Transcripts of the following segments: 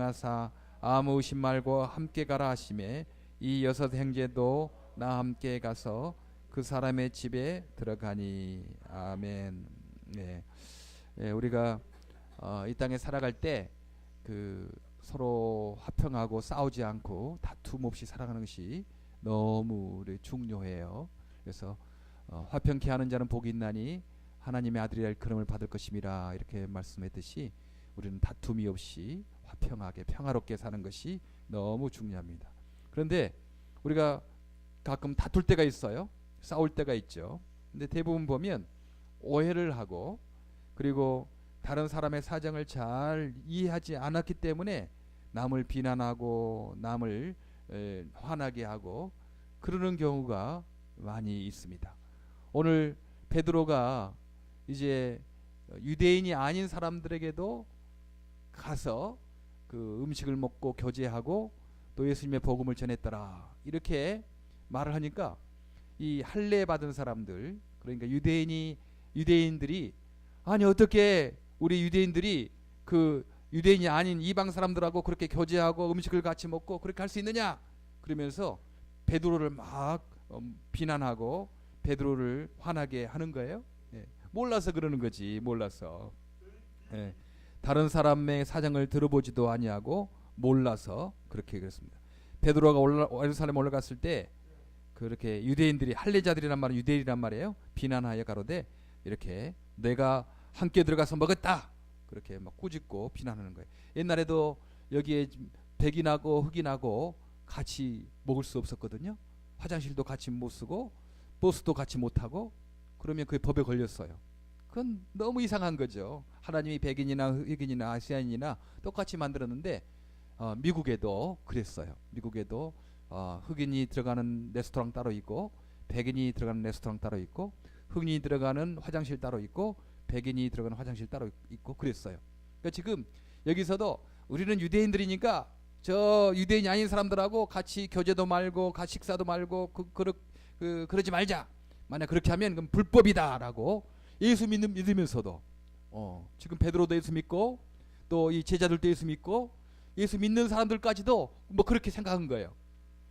하사 아무 의심 말고 함께 가라 하심에 이 여섯 형제도 나 함께 가서 그 사람의 집에 들어가니 아멘. 네, 예, 우리가 어, 이 땅에 살아갈 때 그 서로 화평하고 싸우지 않고 다툼 없이 살아가는 것이 너무 중요해요. 그래서 어, 화평케 하는 자는 복이 있나니 하나님의 아들이라 그름을 받을 것임이라 이렇게 말씀했듯이 우리는 다툼이 없이 화평하게 평화롭게 사는 것이 너무 중요합니다. 그런데 우리가 가끔 다툴 때가 있어요. 싸울 때가 있죠. 근데 대부분 보면 오해를 하고 그리고 다른 사람의 사정을 잘 이해하지 않았기 때문에 남을 비난하고 남을 에, 화나게 하고 그러는 경우가 많이 있습니다. 오늘 베드로가 이제 유대인이 아닌 사람들에게도 가서 그 음식을 먹고 교제하고 또 예수님의 복음을 전했더라 이렇게 말을 하니까 이 할례 받은 사람들 그러니까 유대인이 유대인들이 아니 어떻게 우리 유대인들이 그 유대인이 아닌 이방 사람들하고 그렇게 교제하고 음식을 같이 먹고 그렇게 할 수 있느냐 그러면서 베드로를 막 음, 비난하고 베드로를 화나게 하는 거예요. 예. 몰라서 그러는 거지 몰라서 예. 다른 사람의 사정을 들어보지도 아니하고 몰라서 그렇게 그랬습니다. 베드로가 예루살렘 올라갔을 때 그렇게 유대인들이 할례자들이란 말은 유대인이란 말이에요. 비난하여 가로되 이렇게 내가 함께 들어가서 먹었다. 그렇게 막 꾸짖고 비난하는 거예요. 옛날에도 여기에 백인하고 흑인하고 같이 먹을 수 없었거든요. 화장실도 같이 못 쓰고 버스도 같이 못 타고 그러면 그 법에 걸렸어요. 그건 너무 이상한 거죠. 하나님이 백인이나 흑인이나 아시안이나 똑같이 만들었는데 어, 미국에도 그랬어요. 미국에도 어, 흑인이 들어가는 레스토랑 따로 있고 백인이 들어가는 레스토랑 따로 있고 흑인이 들어가는 화장실 따로 있고 백인이 들어가는 화장실 따로 있고 그랬어요. 그러니까 지금 여기서도 우리는 유대인들이니까 저 유대인이 아닌 사람들하고 같이 교제도 말고 같이 식사도 말고 그, 그, 그 그러지 말자. 만약 그렇게 하면 그럼 불법이다라고 예수 믿는 믿으면서도 어, 지금 베드로도 예수 믿고 또 이 제자들도 예수 믿고 예수 믿는 사람들까지도 뭐 그렇게 생각한 거예요.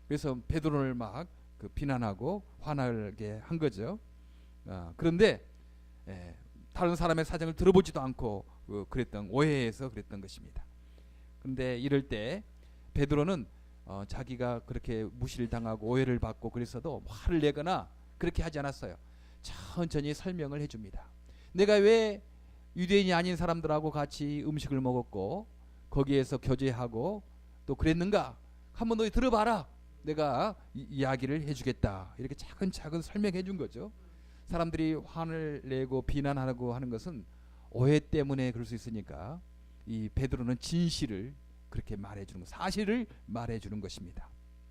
그래서 베드로를 막 그 비난하고 화나게 한 거죠. 아, 그런데 예, 다른 사람의 사정을 들어보지도 않고 그, 그랬던 오해해서 그랬던 것입니다. 그런데 이럴 때 베드로는 어, 자기가 그렇게 무시를 당하고 오해를 받고 그랬어도 화를 내거나 그렇게 하지 않았어요. 천천히 설명을 해줍니다. 내가 왜 유대인이 아닌 사람들하고 같이 음식을 먹었고 거기에서 교제하고 또 그랬는가? 한번 너희 들어봐라. 내가 이, 야기를 해주겠다. 이렇게 차근차근 설명해 준 거죠. 사람들이 화를 내고 비난하고 하는 것은 오해 때문에 그럴 수 있으니까 이 베드로는 진실을 그렇게 말해주는 것, 사실을 말해주는 것입니다.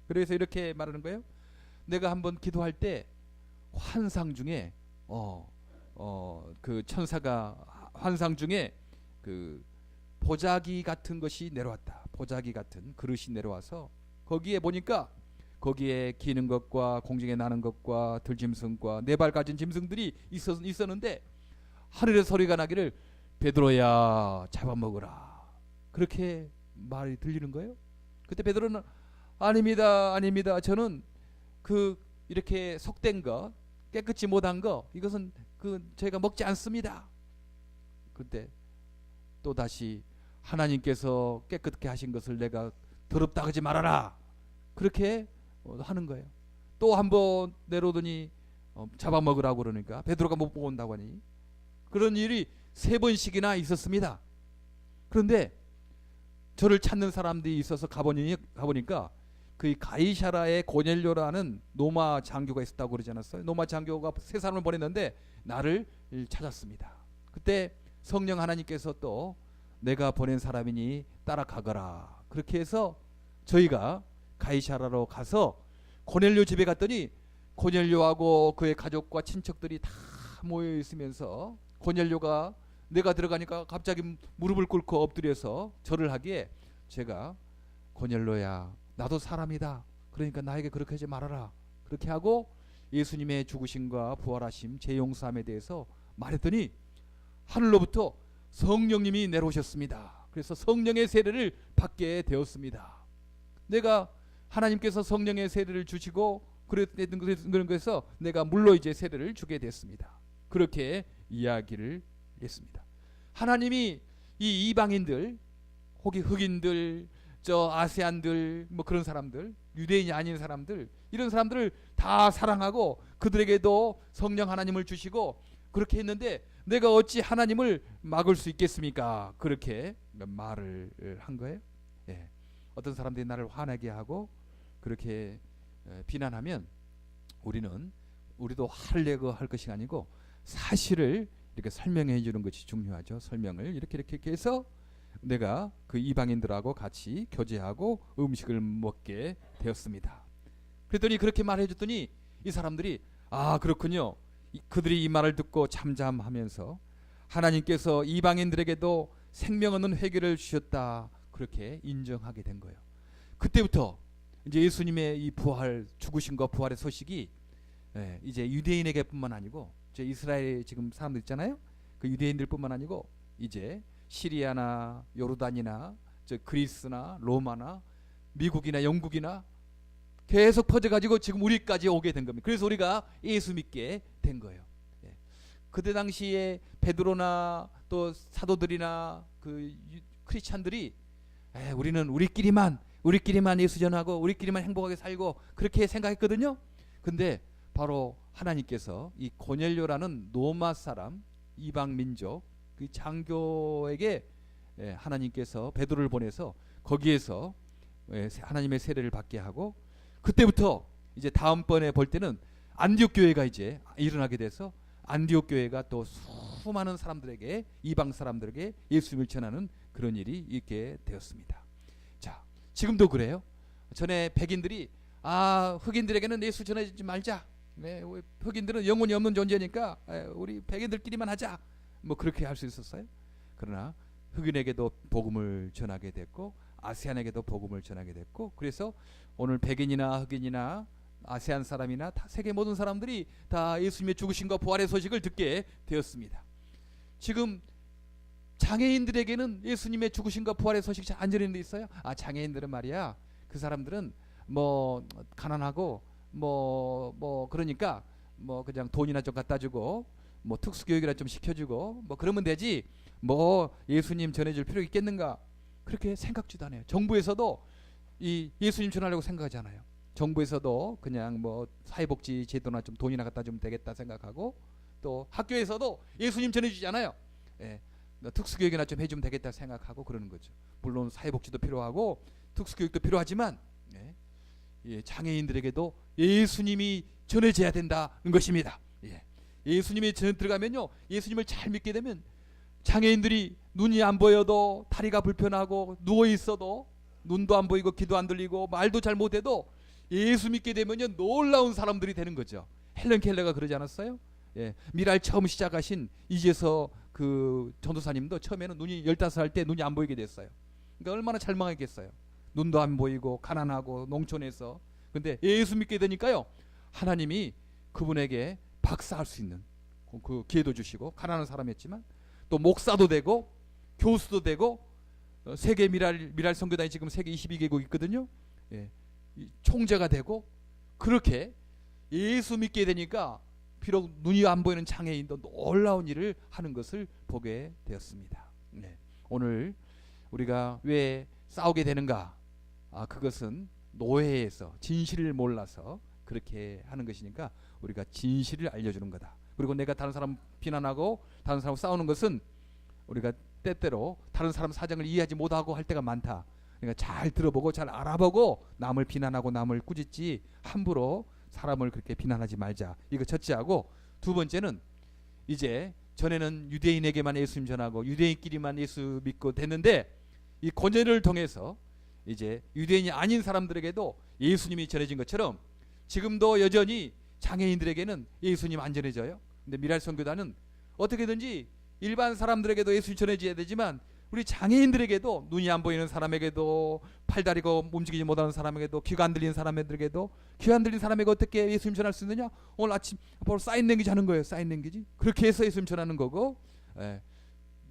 그래서 이렇게 말하는 거예요. 내가 한번 기도할 때 환상 중에 어, 어, 그 천사가 환상 중에 그 보자기 같은 것이 내려왔다. 보자기 같은 그릇이 내려와서 거기에 보니까 거기에 기는 것과 공중에 나는 것과 들짐승과 네 발 가진 짐승들이 있었, 있었는데 하늘의 소리가 나기를 베드로야 잡아먹으라 그렇게 말이 들리는 거예요. 그때 베드로는 아닙니다, 아닙니다. 저는 그 이렇게 속된 거 깨끗이 못한 거 이것은 그 저희가 먹지 않습니다. 그때 또 다시 하나님께서 깨끗게 하신 것을 내가 더럽다 하지 말아라. 그렇게 하는 거예요. 또 한 번 내려오더니 어, 잡아먹으라고 그러니까 베드로가 못 보고 온다고 하니 그런 일이 세 번씩이나 있었습니다. 그런데 저를 찾는 사람들이 있어서 가보니 가보니까 그 가이샤라의 고넬료라는 노마 장교가 있었다고 그러지 않았어요? 노마 장교가 세 사람을 보냈는데 나를 찾았습니다. 그때 성령 하나님께서 또 내가 보낸 사람이니 따라가거라. 그렇게 해서 저희가 가이샤라로 가서 고넬료 집에 갔더니 고넬료하고 그의 가족과 친척들이 다 모여 있으면서 고넬료가 내가 들어가니까 갑자기 무릎을 꿇고 엎드려서 절을 하기에 제가 고넬로야 나도 사람이다. 그러니까 나에게 그렇게 하지 말아라. 그렇게 하고 예수님의 죽으심과 부활하심, 재용삼에 대해서 말했더니 하늘로부터 성령님이 내려오셨습니다. 그래서 성령의 세례를 받게 되었습니다. 내가 하나님께서 성령의 세례를 주시고 그랬던 것에서 내가 물로 이제 세례를 주게 됐습니다. 그렇게 이야기를 했습니다. 하나님이 이 이방인들 혹이 흑인들 저 아세안들 뭐 그런 사람들 유대인이 아닌 사람들 이런 사람들을 다 사랑하고 그들에게도 성령 하나님을 주시고 그렇게 했는데 내가 어찌 하나님을 막을 수 있겠습니까? 그렇게 말을 한 거예요. 예. 어떤 사람들이 나를 화나게 하고 그렇게 에, 비난하면 우리는 우리도 할래고 할 것이 아니고 사실을 이렇게 설명해 주는 것이 중요하죠. 설명을 이렇게 이렇게 해서 내가 그 이방인들하고 같이 교제하고 음식을 먹게 되었습니다. 그랬더니 그렇게 말해 줬더니 이 사람들이 아 그렇군요. 이- 그들이 이 말을 듣고 잠잠하면서 하나님께서 이방인들에게도 생명 없는 회개를 주셨다 그렇게 인정하게 된 거예요. 그때부터 이제 예수님의 이 부활 죽으심과 부활의 소식이 예, 이제 유대인에게뿐만 아니고 저 이스라엘 지금 사람들 있잖아요. 그 유대인들뿐만 아니고 이제 시리아나 요르단이나 저 그리스나 로마나 미국이나 영국이나 계속 퍼져가지고 지금 우리까지 오게 된 겁니다. 그래서 우리가 예수 믿게 된 거예요. 예. 그때 당시에 베드로나 또 사도들이나 그 유- 크리스찬들이 에, 우리는 우리끼리만 우리끼리만 예수 전하고 우리끼리만 행복하게 살고 그렇게 생각했거든요. 근데 바로 하나님께서 이 고넬료라는 노마 사람 이방 민족 그 장교에게 예, 하나님께서 베드로를 보내서 거기에서 예, 세- 하나님의 세례를 받게 하고 그때부터 이제 다음번에 볼 때는 안디옥 교회가 이제 일어나게 돼서 안디옥 교회가 또 수많은 사람들에게 이방 사람들에게 예수님을 전하는 그런 일이 있게 되었습니다. 자, 지금도 그래요. 전에 백인들이 아 흑인들에게는 예수 전해주지 말자. 네, 흑인들은 영혼이 없는 존재니까 에, 우리 백인들끼리만 하자. 뭐 그렇게 할 수 있었어요. 그러나 흑인에게도 복음을 전하게 됐고 아세안에게도 복음을 전하게 됐고 그래서 오늘 백인이나 흑인이나 아세안 사람이나 다 세계 모든 사람들이 다 예수님의 죽으심과 부활의 소식을 듣게 되었습니다. 지금 장애인들에게는 예수님의 죽으심과 부활의 소식 잘안 전해는 데 있어요. 아 장애인들은 말이야 그 사람들은 뭐 가난하고 뭐뭐 그러니까 뭐 그냥 돈이나 좀 갖다 주고 뭐 특수 교육이나 좀 시켜주고 뭐 그러면 되지 뭐 예수님 전해줄 필요 있겠는가 그렇게 생각지도 않아요. 정부에서도 이 예수님 전하려고 생각하잖아요. 정부에서도 그냥 뭐 사회복지 제도나 좀 돈이나 갖다 주면 되겠다 생각하고 또 학교에서도 예수님 전해주잖아요. 예, 뭐 특수교육이나 좀 해주면 되겠다 생각하고 그러는 거죠. 물론 사회복지도 필요하고 특수교육도 필요하지만 예, 예, 장애인들에게도 예수님이 전해져야 된다는 것입니다. 예. 예수님이 전 들어가면요, 예수님을 잘 믿게 되면 장애인들이 눈이 안 보여도 다리가 불편하고 누워 있어도 눈도 안 보이고 귀도 안 들리고 말도 잘 못해도 예수 믿게 되면요 놀라운 사람들이 되는 거죠. 헬렌 켈러가 그러지 않았어요? 예, 미랄 처음 시작하신 이제서 그 전도사님도 처음에는 눈이 15살 때 눈이 안 보이게 됐어요. 그러니까 얼마나 절망했겠어요. 눈도 안 보이고 가난하고 농촌에서 근데 예수 믿게 되니까요 하나님이 그분에게 박사할 수 있는 그- 그 기회도 주시고 가난한 사람이었지만 또 목사도 되고 교수도 되고 어, 세계 미랄 미랄 선교단이 지금 세계 22개국 있거든요. 예, 이 총재가 되고 그렇게 예수 믿게 되니까 비록 눈이 안 보이는 장애인도 놀라운 일을 하는 것을 보게 되었습니다. 네. 오늘 우리가 왜 싸우게 되는가? 아 그것은 노예에서 진실을 몰라서 그렇게 하는 것이니까 우리가 진실을 알려주는 거다. 그리고 내가 다른 사람 비난하고 다른 사람 싸우는 것은 우리가 때때로 다른 사람 사정을 이해하지 못하고 할 때가 많다. 그러니까 잘 들어보고 잘 알아보고 남을 비난하고 남을 꾸짖지 함부로 사람을 그렇게 비난하지 말자. 이거 첫째하고 두 번째는 이제 전에는 유대인에게만 예수님 전하고 유대인끼리만 예수 믿고 됐는데 이 권연을 통해서 이제 유대인이 아닌 사람들에게도 예수님이 전해진 것처럼 지금도 여전히 장애인들에게는 예수님 안 전해져요. 근데 미랄 선교단은 어떻게든지 일반 사람들에게도 예수님 전해져야 되지만 우리 장애인들에게도 눈이 안 보이는 사람에게도 팔다리가 움직이지 못하는 사람에게도 귀가 안 들리는 사람들에게도 귀 안 들리는 사람에게 어떻게 예수님 전할 수 있느냐? 오늘 아침 바로 사인 랭귀지 하는 거예요. 사인 랭귀지. 그렇게 해서 예수님 전하는 거고 예.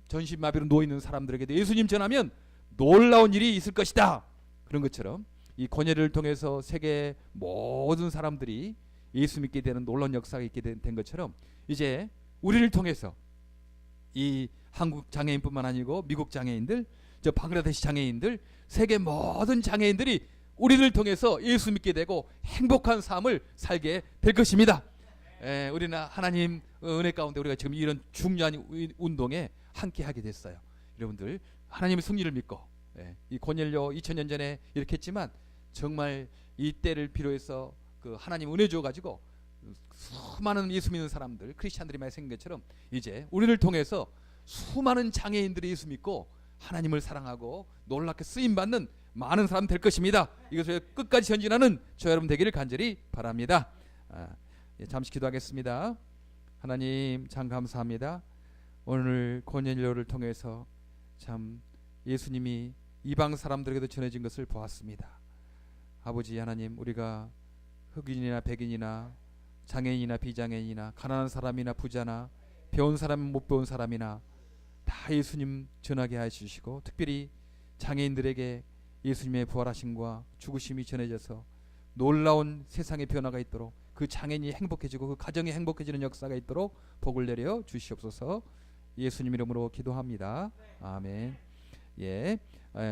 전신마비로 누워 있는 사람들에게도 예수님 전하면 놀라운 일이 있을 것이다. 그런 것처럼 이 권해를 통해서 세계 모든 사람들이 예수 믿게 되는 놀라운 역사가 있게 된, 된 것처럼 이제 우리를 통해서 이 한국 장애인뿐만 아니고 미국 장애인들, 저 방글라데시 장애인들, 세계 모든 장애인들이 우리를 통해서 예수 믿게 되고 행복한 삶을 살게 될 것입니다. 예, 우리는 하나님 은혜 가운데 우리가 지금 이런 중요한 우- 운동에 함께 하게 됐어요. 여러분들 하나님의 승리를 믿고 예, 이 고넬료 2000년 전에 이렇게 했지만 정말 이 때를 필요해서 그 하나님 은혜 주어 가지고 수많은 예수 믿는 사람들 크리스천들이 많이 생긴 것처럼 이제 우리를 통해서 수많은 장애인들이 예수 믿고 하나님을 사랑하고 놀랍게 쓰임 받는 많은 사람 될 것입니다. 이것을 끝까지 전진하는 저 여러분 되기를 간절히 바랍니다. 아, 예, 잠시 기도하겠습니다. 하나님 참 감사합니다. 오늘 고넬료를 통해서 참 예수님이 이방 사람들에게도 전해진 것을 보았습니다. 아버지 하나님 우리가 흑인이나 백인이나 장애인이나 비장애인이나 가난한 사람이나 부자나 배운 사람 못 배운 사람이나 다 예수님 전하게 하시고 특별히 장애인들에게 예수님의 부활하심과 죽으심이 전해져서 놀라운 세상의 변화가 있도록 그 장애인이 행복해지고 그 가정이 행복해지는 역사가 있도록 복을 내려 주시옵소서 예수님 이름으로 기도합니다. 아멘. 예.